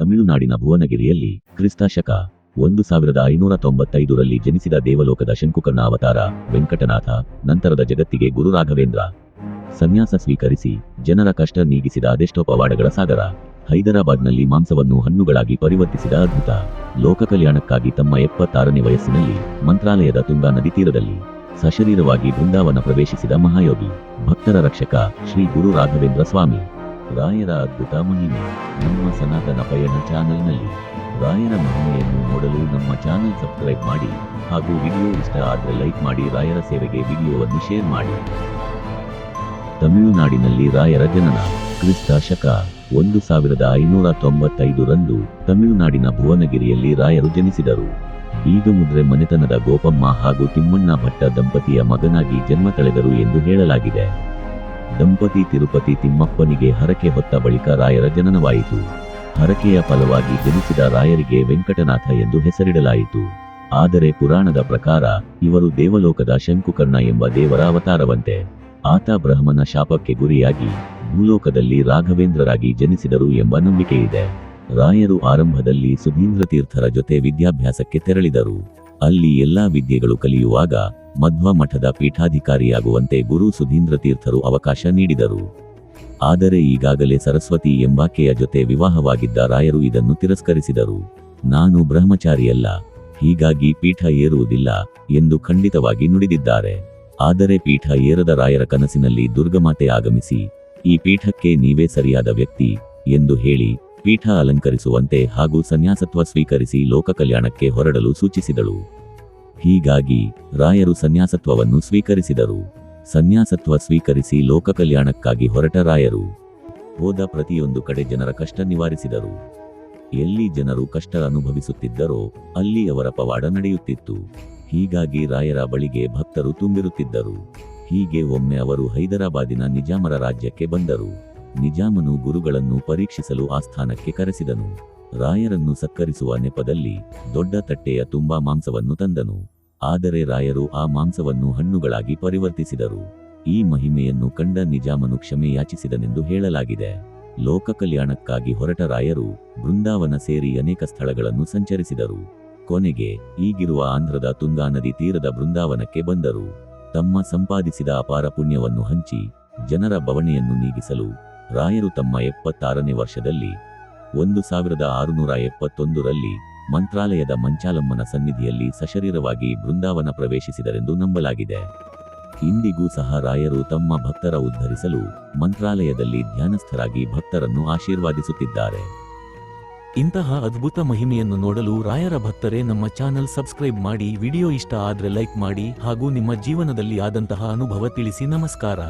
ತಮಿಳುನಾಡಿನ ಭುವನಗಿರಿಯಲ್ಲಿ ಕ್ರಿಸ್ತ ಶಕ ಒಂದು ಸಾವಿರದ ಐನೂರ ತೊಂಬತ್ತೈದರಲ್ಲಿ ಜನಿಸಿದ ದೇವಲೋಕದ ಶಂಕುಕರ್ಣ ಅವತಾರ ವೆಂಕಟನಾಥ, ನಂತರದ ಜಗತ್ತಿಗೆ ಗುರು ರಾಘವೇಂದ್ರ. ಸನ್ಯಾಸ ಸ್ವೀಕರಿಸಿ ಜನರ ಕಷ್ಟ ನೀಗಿಸಿದ ಅದೆಷ್ಟೋಪವಾಡಗಳ ಸಾಗರ, ಹೈದರಾಬಾದ್ನಲ್ಲಿ ಮಾಂಸವನ್ನು ಹಣ್ಣುಗಳಾಗಿ ಪರಿವರ್ತಿಸಿದ ಅದ್ಭುತ ಲೋಕ ಕಲ್ಯಾಣಕ್ಕಾಗಿ ತಮ್ಮ ಎಪ್ಪತ್ತಾರನೇ ವಯಸ್ಸಿನಲ್ಲಿ ಮಂತ್ರಾಲಯದ ತುಂಗಾ ನದಿ ತೀರದಲ್ಲಿ ಸಶರೀರವಾಗಿ ಬೃಂದಾವನ ಪ್ರವೇಶಿಸಿದ ಮಹಾಯೋಗಿ, ಭಕ್ತರ ರಕ್ಷಕ ಶ್ರೀ ಗುರು ರಾಘವೇಂದ್ರ ಸ್ವಾಮಿ. ರಾಯರ ಅದ್ಭುತ ಮಹಿಮೆ ನಮ್ಮ ಸನಾತನ ಪಯಣ ಚಾನೆಲ್ನಲ್ಲಿ ರಾಯರ ಮಹಿಮೆಯನ್ನು ನೋಡಲು ನಮ್ಮ ಚಾನೆಲ್ ಸಬ್ಸ್ಕ್ರೈಬ್ ಮಾಡಿ ಹಾಗೂ ವಿಡಿಯೋ ಇಷ್ಟ ಆದರೆ ಲೈಕ್ ಮಾಡಿ, ರಾಯರ ಸೇವೆಗೆ ವಿಡಿಯೋವನ್ನು ಶೇರ್ ಮಾಡಿ. ತಮಿಳುನಾಡಿನಲ್ಲಿ ರಾಯರ ಜನನ ಕ್ರಿಸ್ತ ಶಕ ಒಂದು ಸಾವಿರದ ಐನೂರ ತೊಂಬತ್ತೈದರಂದು ತಮಿಳುನಾಡಿನ ಭುವನಗಿರಿಯಲ್ಲಿ ರಾಯರು ಜನಿಸಿದರು. ಈಗ ಮುದ್ರೆ ಮನೆತನದ ಗೋಪಮ್ಮ ಹಾಗೂ ತಿಮ್ಮಣ್ಣ ಭಟ್ಟ ದಂಪತಿಯ ಮಗನಾಗಿ ಜನ್ಮ ತಳೆದರು ಎಂದು ಹೇಳಲಾಗಿದೆ. ದಂಪತಿ ತಿರುಪತಿ ತಿಮ್ಮಪ್ಪನಿಗೆ ಹರಕೆ ಹೊತ್ತ ಬಳಿಕ ರಾಯರ ಜನನವಾಯಿತು. ಹರಕೆಯ ಫಲವಾಗಿ ಜನಿಸಿದ ರಾಯರಿಗೆ ವೆಂಕಟನಾಥ ಎಂದು ಹೆಸರಿಡಲಾಯಿತು. ಆದರೆ ಪುರಾಣದ ಪ್ರಕಾರ ಇವರು ದೇವಲೋಕದ ಶಂಕುಕರ್ಣ ಎಂಬ ದೇವರ ಅವತಾರವಂತೆ. ಆತ ಬ್ರಹ್ಮನ ಶಾಪಕ್ಕೆ ಗುರಿಯಾಗಿ ಭೂಲೋಕದಲ್ಲಿ ರಾಘವೇಂದ್ರರಾಗಿ ಜನಿಸಿದರು ಎಂಬ ನಂಬಿಕೆಯಿದೆ. ರಾಯರು ಆರಂಭದಲ್ಲಿ ಸುಧೀಂದ್ರ ತೀರ್ಥರ ಜೊತೆ ವಿದ್ಯಾಭ್ಯಾಸಕ್ಕೆ ತೆರಳಿದರು. ಅಲ್ಲಿ ಎಲ್ಲಾ ವಿದ್ಯೆಗಳು ಕಲಿಯುವಾಗ ಮಧ್ವ ಮಠದ ಪೀಠಾಧಿಕಾರಿಯಾಗುವಂತೆ ಗುರು ಸುಧೀಂದ್ರ ತೀರ್ಥರು ಅವಕಾಶ ನೀಡಿದರು. ಆದರೆ ಈಗಾಗಲೇ ಸರಸ್ವತಿ ಎಂಬಾಕೆಯ ಜೊತೆ ವಿವಾಹವಾಗಿದ್ದ ರಾಯರು ಇದನ್ನು ತಿರಸ್ಕರಿಸಿದರು. ನಾನು ಬ್ರಹ್ಮಚಾರಿಯಲ್ಲ, ಹೀಗಾಗಿ ಪೀಠ ಏರುವುದಿಲ್ಲ ಎಂದು ಖಂಡಿತವಾಗಿ ನುಡಿದಿದ್ದಾರೆ. ಆದರೆ ಪೀಠ ಏರದ ರಾಯರ ಕನಸಿನಲ್ಲಿ ದುರ್ಗಮಾತೆ ಆಗಮಿಸಿ, ಈ ಪೀಠಕ್ಕೆ ನೀವೇ ಸರಿಯಾದ ವ್ಯಕ್ತಿ ಎಂದು ಹೇಳಿ, ಪೀಠ ಅಲಂಕರಿಸುವಂತೆ ಹಾಗೂ ಸನ್ಯಾಸತ್ವ ಸ್ವೀಕರಿಸಿ ಲೋಕ ಕಲ್ಯಾಣಕ್ಕೆ ಹೊರಡಲು ಸೂಚಿಸಿದಳು. ಹೀಗಾಗಿ ರಾಯರು ಸನ್ಯಾಸತ್ವವನ್ನು ಸ್ವೀಕರಿಸಿದರು. ಸನ್ಯಾಸತ್ವ ಸ್ವೀಕರಿಸಿ ಲೋಕ ಕಲ್ಯಾಣಕ್ಕಾಗಿ ಹೊರಟ ರಾಯರು ಹೋದ ಪ್ರತಿಯೊಂದು ಕಡೆ ಜನರ ಕಷ್ಟ ನಿವಾರಿಸಿದರು. ಎಲ್ಲಿ ಜನರು ಕಷ್ಟ ಅನುಭವಿಸುತ್ತಿದ್ದರೋ ಅಲ್ಲಿ ಅವರ ಪವಾಡ ನಡೆಯುತ್ತಿತ್ತು. ಹೀಗಾಗಿ ರಾಯರ ಬಳಿಗೆ ಭಕ್ತರು ತುಂಬಿರುತ್ತಿದ್ದರು. ಹೀಗೆ ಒಮ್ಮೆ ಅವರು ಹೈದರಾಬಾದಿನ ನಿಜಾಮರ ರಾಜ್ಯಕ್ಕೆ ಬಂದರು. ನಿಜಾಮನು ಗುರುಗಳನ್ನು ಪರೀಕ್ಷಿಸಲು ಆಸ್ಥಾನಕ್ಕೆ ಕರೆಸಿದನು. ರಾಯರನ್ನು ಸತ್ಕರಿಸುವ ನೆಪದಲ್ಲಿ ದೊಡ್ಡ ತಟ್ಟೆಯ ತುಂಬಾ ಮಾಂಸವನ್ನು ತಂದನು. ಆದರೆ ರಾಯರು ಆ ಮಾಂಸವನ್ನು ಹಣ್ಣುಗಳಾಗಿ ಪರಿವರ್ತಿಸಿದರು. ಈ ಮಹಿಮೆಯನ್ನು ಕಂಡ ನಿಜಾಮನು ಕ್ಷಮೆ ಯಾಚಿಸಿದನೆಂದು ಹೇಳಲಾಗಿದೆ. ಲೋಕ ಕಲ್ಯಾಣಕ್ಕಾಗಿ ಹೊರಟ ರಾಯರು ಬೃಂದಾವನ ಸೇರಿ ಅನೇಕ ಸ್ಥಳಗಳನ್ನು ಸಂಚರಿಸಿದರು. ಕೊನೆಗೆ ಈಗಿರುವ ಆಂಧ್ರದ ತುಂಗಾ ನದಿ ತೀರದ ಬೃಂದಾವನಕ್ಕೆ ಬಂದರು. ತಮ್ಮ ಸಂಪಾದಿಸಿದ ಅಪಾರ ಪುಣ್ಯವನ್ನು ಹಂಚಿ ಜನರ ಬವಣೆಯನ್ನು ನೀಗಿಸಲು ರಾಯರು ತಮ್ಮ ಎಪ್ಪತ್ತಾರನೇ ವರ್ಷದಲ್ಲಿ ಒಂದು ಸಾವಿರದ ಆರುನೂರ ಎಪ್ಪತ್ತೊಂದರಲ್ಲಿ ಮಂತ್ರಾಲಯದ ಮಂಚಾಲಮ್ಮನ ಸನ್ನಿಧಿಯಲ್ಲಿ ಸಶರೀರವಾಗಿ ಬೃಂದಾವನ ಪ್ರವೇಶಿಸಿದರೆಂದು ನಂಬಲಾಗಿದೆ. ಇಂದಿಗೂ ಸಹ ರಾಯರು ತಮ್ಮ ಭಕ್ತರ ಉದ್ಧರಿಸಲು ಮಂತ್ರಾಲಯದಲ್ಲಿ ಧ್ಯಾನಸ್ಥರಾಗಿ ಭಕ್ತರನ್ನು ಆಶೀರ್ವಾದಿಸುತ್ತಿದ್ದಾರೆ. ಇಂತಹ ಅದ್ಭುತ ಮಹಿಮೆಯನ್ನು ನೋಡಲು ರಾಯರ ಭಕ್ತರೇ ನಮ್ಮ ಚಾನೆಲ್ ಸಬ್ಸ್ಕ್ರೈಬ್ ಮಾಡಿ, ವಿಡಿಯೋ ಇಷ್ಟ ಆದರೆ ಲೈಕ್ ಮಾಡಿ ಹಾಗೂ ನಿಮ್ಮ ಜೀವನದಲ್ಲಿ ಆದಂತಹ ಅನುಭವ ತಿಳಿಸಿ ನಮಸ್ಕಾರ.